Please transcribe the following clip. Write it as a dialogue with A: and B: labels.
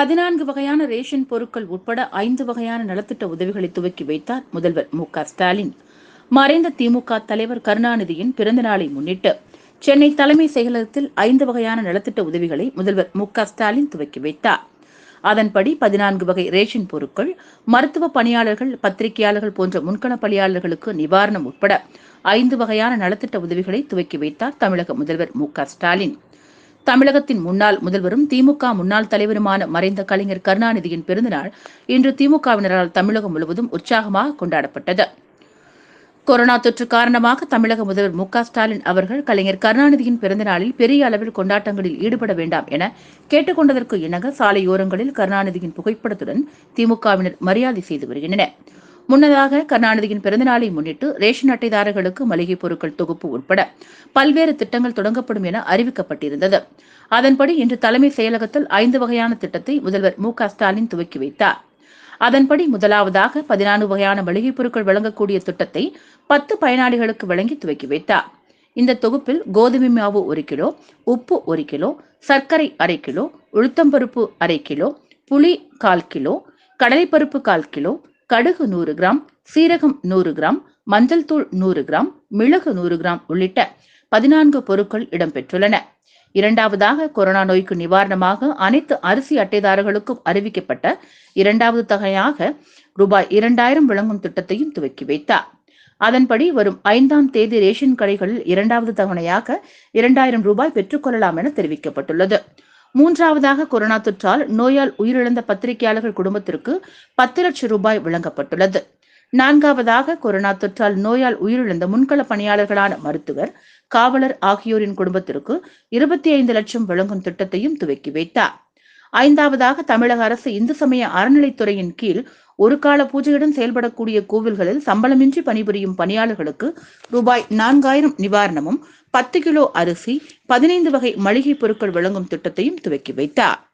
A: பதினான்கு வகையான ரேஷன் பொருட்கள் உட்பட ஐந்து வகையான நலத்திட்ட உதவிகளை துவக்கி வைத்தார் முதல்வர் மு ஸ்டாலின். மறைந்த திமுக தலைவர் கருணாநிதியின் பிறந்த நாளை முன்னிட்டு சென்னை தலைமை செயலகத்தில் ஐந்து வகையான நலத்திட்ட உதவிகளை முதல்வர் மு ஸ்டாலின் துவக்கி வைத்தார். அதன்படி பதினான்கு வகை ரேஷன் பொருட்கள் மருத்துவ பணியாளர்கள் பத்திரிகையாளர்கள் போன்ற முன்கள பணியாளர்களுக்கு நிவாரணம் உட்பட ஐந்து வகையான நலத்திட்ட உதவிகளை துவக்கி வைத்தார் தமிழக முதல்வர் மு ஸ்டாலின். தமிழகத்தின் முன்னாள் முதல்வரும் திமுக முன்னாள் தலைவருமான மறைந்த கலைஞர் கருணாநிதியின் பிறந்தநாள் இன்று திமுகவினரால் தமிழகம் முழுவதும் உற்சாகமாக கொண்டாடப்பட்டது. கொரோனா தொற்று காரணமாக தமிழக முதல்வர் மு ஸ்டாலின் அவர்கள் கலைஞர் கருணாநிதியின் பிறந்தநாளில் பெரிய அளவில் கொண்டாட்டங்களில் ஈடுபட வேண்டாம் என கேட்டுக்கொண்டதற்கு இணங்க சாலையோரங்களில் கருணாநிதியின் புகைப்படத்துடன் திமுகவினர் மரியாதை செய்து வருகின்றனர். முன்னதாக கருணாநிதியின் பிறந்தநாளை முன்னிட்டு ரேஷன் அட்டைதாரர்களுக்கு மளிகை பொருட்கள் தொகுப்பு உட்பட பல்வேறு திட்டங்கள் தொடங்கப்படும் என அறிவிக்கப்பட்டிருந்தது. அதன்படி இன்று தலைமை செயலகத்தில் ஐந்து வகையான திட்டத்தை முதல்வர் மு ஸ்டாலின் துவக்கி வைத்தார். அதன்படி முதலாவதாக பதினான்கு வகையான மளிகைப் பொருட்கள் வழங்கக்கூடிய திட்டத்தை பத்து பயனாளிகளுக்கு வழங்கி துவக்கி வைத்தார். இந்த தொகுப்பில் கோதுமை மாவு ஒரு கிலோ உப்பு ஒரு கிலோ சர்க்கரை அரை கிலோ உளுத்தம்பருப்பு அரை கிலோ புளி கால் கிலோ கடலைப்பருப்பு கால் கிலோ கடுகு நூறு கிராம் சீரகம் நூறு கிராம் மஞ்சள் தூள் நூறு கிராம் மிளகு நூறு கிராம் உள்ளிட்ட பதினான்கு பொருட்கள் இடம்பெற்றுள்ளன. இரண்டாவதாக கொரோனா நோய்க்கு நிவாரணமாக அனைத்து அரிசி அட்டைதாரர்களுக்கும் அறிவிக்கப்பட்ட இரண்டாவது தகையாக ரூபாய் இரண்டாயிரம் வழங்கும் திட்டத்தையும் துவக்கி வைத்தார். அதன்படி வரும் ஐந்தாம் தேதி ரேஷன் கடைகளில் இரண்டாவது தவணையாக இரண்டாயிரம் ரூபாய் பெற்றுக்கொள்ளலாம் என தெரிவிக்கப்பட்டுள்ளது. மூன்றாவதாக கொரோனா தொற்றால் நோயால் உயிரிழந்த பத்திரிகையாளர்கள் குடும்பத்திற்கு பத்து லட்சம் ரூபாய் வழங்கப்பட்டுள்ளது. நான்காவதாக கொரோனா தொற்றால் நோயால் உயிரிழந்த முன்கள பணியாளர்களான மருத்துவர் காவலர் ஆகியோரின் குடும்பத்திற்கு இருபத்தி ஐந்து லட்சம் வழங்கும் திட்டத்தையும் துவக்கி வைத்தார். ஐந்தாவதாக தமிழக அரசு இந்து சமய அறநிலைத்துறையின் கீழ் ஒரு கால பூஜையுடன் செயல்படக்கூடிய கோவில்களில் சம்பளமின்றி பணிபுரியும் பணியாளர்களுக்கு ரூபாய் நான்காயிரம் நிவாரணமும் பத்து கிலோ அரிசி பதினைந்து வகை மளிகை பொருட்கள் வழங்கும் திட்டத்தையும் துவக்கி வைத்தார்.